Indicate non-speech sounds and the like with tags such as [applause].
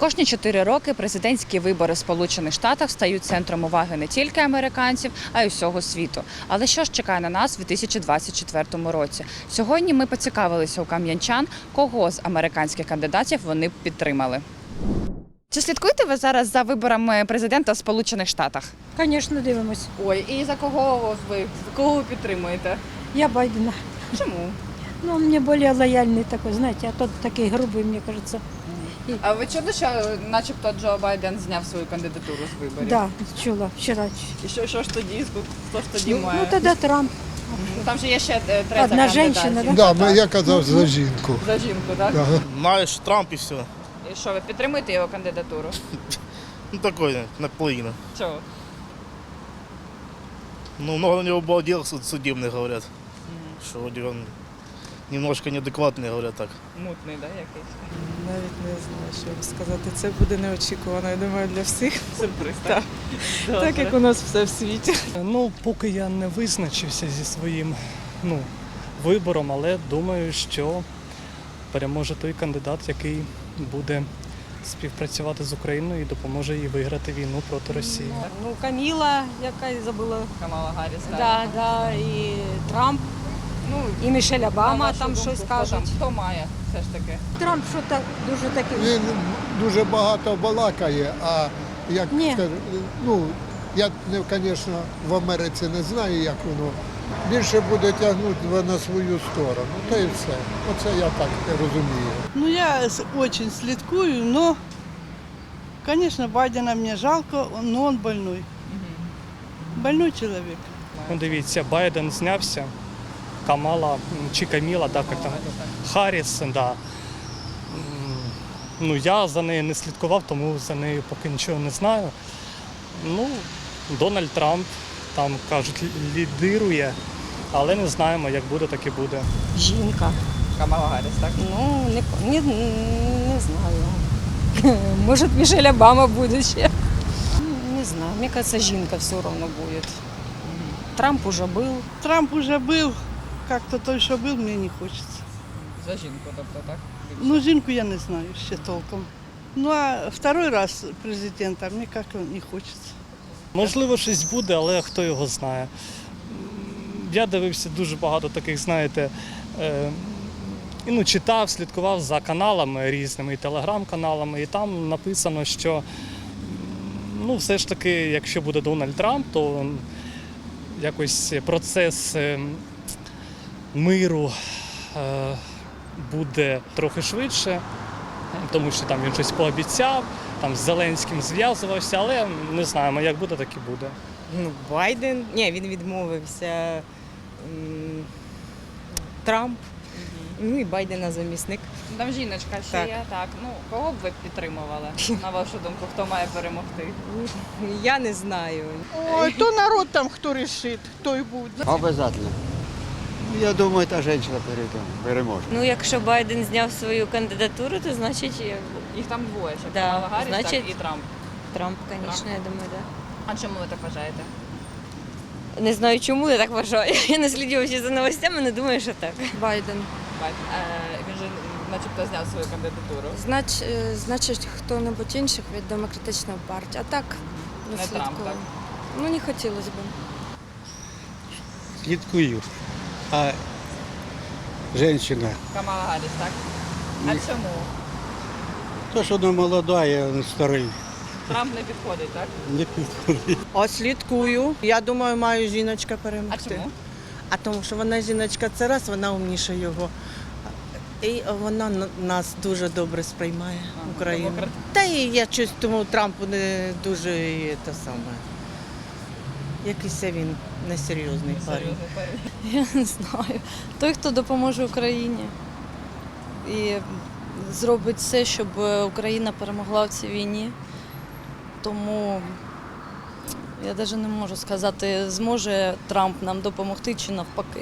Кожні чотири роки президентські вибори в Сполучених Штатах стають центром уваги не тільки американців, а й усього світу. Але що ж чекає на нас у 2024 році? Сьогодні ми поцікавилися у кам'янчан, кого з американських кандидатів вони б підтримали. Чи слідкуєте ви зараз за виборами президента в Сполучених Штатах? Звісно, дивимось. Ой, і за кого ви кого ви підтримуєте? Я Байдена. Чому? Ну, он мне более лояльный такой, знаете, а тот такой грубый, мне кажется. А ви чули, що начебто Джо Байден зняв свою кандидатуру з виборів? Да, чула вчера. І що, що ж тоді? Хто ж тоді Ну, має? ну, тогда Трамп. Там же є ще е, третя Одна женщина, да? Да, ми- я казав за жінку. За жінку, так? Ага. Знаешь, Трамп и все. І що, ви підтримуєте його кандидатуру? Ну такой, наполовину. Чого? Ну, много на него было дел суд- судебных, говорят. Что вроде он немножко неадекватный, говорят так. Мутний, да, якийсь? Навіть не знаю, що вам сказати. Це буде неочікувано, я думаю, для всіх. Сюрприз, Так. Так як у нас все в світі. Ну, поки я не визначився зі своїм ну, вибором, але думаю, що переможе той кандидат, який буде співпрацювати з Україною і допоможе їй виграти війну проти Росії. Ну, Каміла, яка я забула. Камала Гарріс, так? Да, да, і Трамп, Ну, і Мішель Обама там щось кажуть. Хто має все ж таки? Трамп що так дуже такий. Він дуже багато балакає, а як Ні. скажу, ну я не, звісно, в Америці не знаю, як воно. Більше буде тягнути на свою сторону. Та і все. Оце я так розумію. Ну, я очень слідкую, но, конечно, Байдена мне жалко, но он больной. Больной человек. Ну, дивіться, Байден знявся, Камала м, чи Каміла, да, як там, Харріс, да. Ну, я за нею не слідкував, тому за нею поки нічого не знаю. Ну, Дональд Трамп там кажуть, лідирує, але не знаємо, як буде, так і буде. Жінка. Камала Гарріс, так? Ну, не, не, не знаю. [laughs] Може, Мішель Обама буде ще. Не знаю, мне кажется, жінка все равно будет. Трамп уже был. Трамп уже был, как-то той, що был, мне не хочется. За жінку, тобто, так? Ну, жінку я не знаю ще толком. Ну, а второй раз президента мне как-то не хочется. Можливо, щось буде, але хто його знає. Я дивився дуже багато таких, знаєте, е, ну, читав, слідкував за каналами різними і телеграм-каналами, і там написано, що ну, все ж таки, якщо буде Дональд Трамп, то якось процес е, миру е, буде трохи швидше, тому що там він щось пообіцяв, там з Зеленським зв'язувався, але не знаємо, як буде, так і буде. Ну, Байден. Ні, він відмовився. Трамп. Ну і Байдена замісник. Там жіночка ще Так. є, так. Ну, кого б ви підтримували? На вашу думку, хто має перемогти? Я не знаю. Ой, то народ там хто решит, то й буде. Обязательно. Я думаю, та жінка перейде- переможе. Ну, якщо Байден зняв свою кандидатуру, то значить е, Їх там двоє, ще Да, Камала Гарріс так, значить- і Трамп. Трамп, звісно, я думаю, так. А чому ви так вважаєте? Да. Не знаю, чому я так вважаю. [laughs] Я не слідів за новостями, але думаю, що так. Байден. Байден. Е, він же начебто зняв свою кандидатуру. Знач, е, значить, хто-небудь інших від демократичної партії. А так не, Не Трамп, слідкую. так? Ну, не хотілося б. Слідкую. А жінка, Камала Гарріс, так? А чому? то, що вона молода, я старий, Трамп не підходить, так? не підходить. А слідкую. Я думаю, маю жіночка А перемогти. чому? А тому що вона жіночка це раз, вона умніше його. І вона нас дуже добре сприймає, Україну. Та і я щось тому Трампу не дуже те саме. Якийсь він несерйозний парень. [laughs] Я не знаю. Той, хто допоможе Україні і зробить все, щоб Україна перемогла в цій війні. Тому я навіть не можу сказати, зможе Трамп нам допомогти чи навпаки.